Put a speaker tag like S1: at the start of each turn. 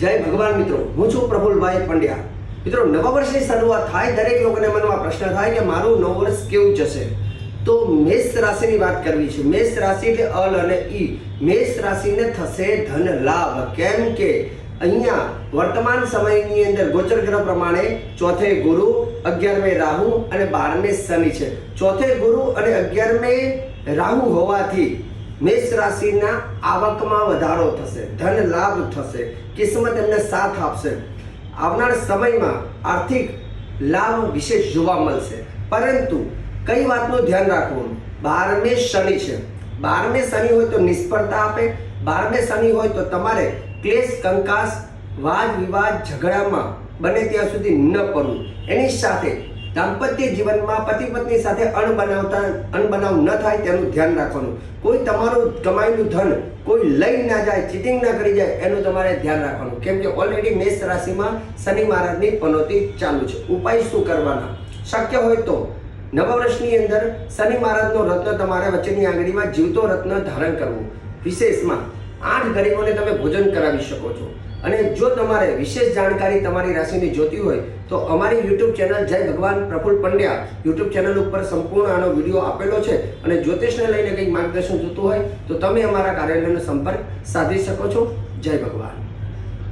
S1: જય ભગવાન મિત્રો. હું છું પ્રફુલભાઈ પંડ્યા. મિત્રો, નવા વર્ષની શરૂઆત થાય દરેક લોકોને મનમાં પ્રશ્ન થાય કે મારું નવું વર્ષ કેવું જશે? તો મેષ રાશિની વાત કરવી છે. મેષ રાશિ એટલે અલ અને ઈ. મેષ રાશિને થશે ધન લાભ. કેમ કે અહીંયા વર્તમાન સમયની અંદર ગોચર ગ્રહ પ્રમાણે ચોથે ગુરુ, અગિયારમે રાહુ અને બારમે શનિ છે. ચોથે ગુરુ અને અગિયારમે રાહુ હોવાથી મેષ રાશિના આવકમાં વધારો થશે, ધન લાભ થશે, કિસ્મત એમને સાથ આપશે. આવનાર સમયમાં આર્થિક લાભ વિશેષ જોવા મળશે. પરંતુ કઈ વાતનું ધ્યાન રાખવું? બારમે શનિ છે. બારમે શનિ હોય તો નિષ્ફળતા આપે, બારમે શનિ હોય તો તમારે ક્લેશ, કંકાસ વાદ વિવાદ ઝઘડામાં બને ત્યાં સુધી ન પડવું. એની સાથે દાંપત્ય જીવનમાં પતિ પત્ની સાથે અણબનાવતા, અણબનાવ ન થાય તેનું ધ્યાન રાખવાનું. કોઈ તમારું કમાયેલું ધન કોઈ લઈ ના જાય ચીટિંગ ના કરી જાય, એનું તમારે ધ્યાન રાખવાનું. કેમ કે ઓલરેડી મેષ રાશિમાં શનિ મહારાજની પનોતી ચાલુ છે. ઉપાય શું કરવાના? શક્ય હોય તો નવા વર્ષની અંદર શનિ મહારાજનો રત્ન તમારે વચ્ચેની આંગળીમાં જીવતો રત્ન ધારણ કરવું. વિશેષમાં આઠ ગરીબોને તમે ભોજન કરાવી શકો છો. અને જો તમારે વિશેષ જાણકારી તમારી રાશિની જોતી હોય, તો અમારી યુટ્યુબ ચેનલ જય ભગવાન પ્રફુલ પંડ્યા યુટ્યુબ ચેનલ ઉપર સંપૂર્ણ આનો વીડિયો આપેલો છે અને જ્યોતિષને લઈને કંઈક માર્ગદર્શન જોતું હોય, તો તમે અમારા કાર્યાલયનો સંપર્ક સાધી શકો છો. જય ભગવાન.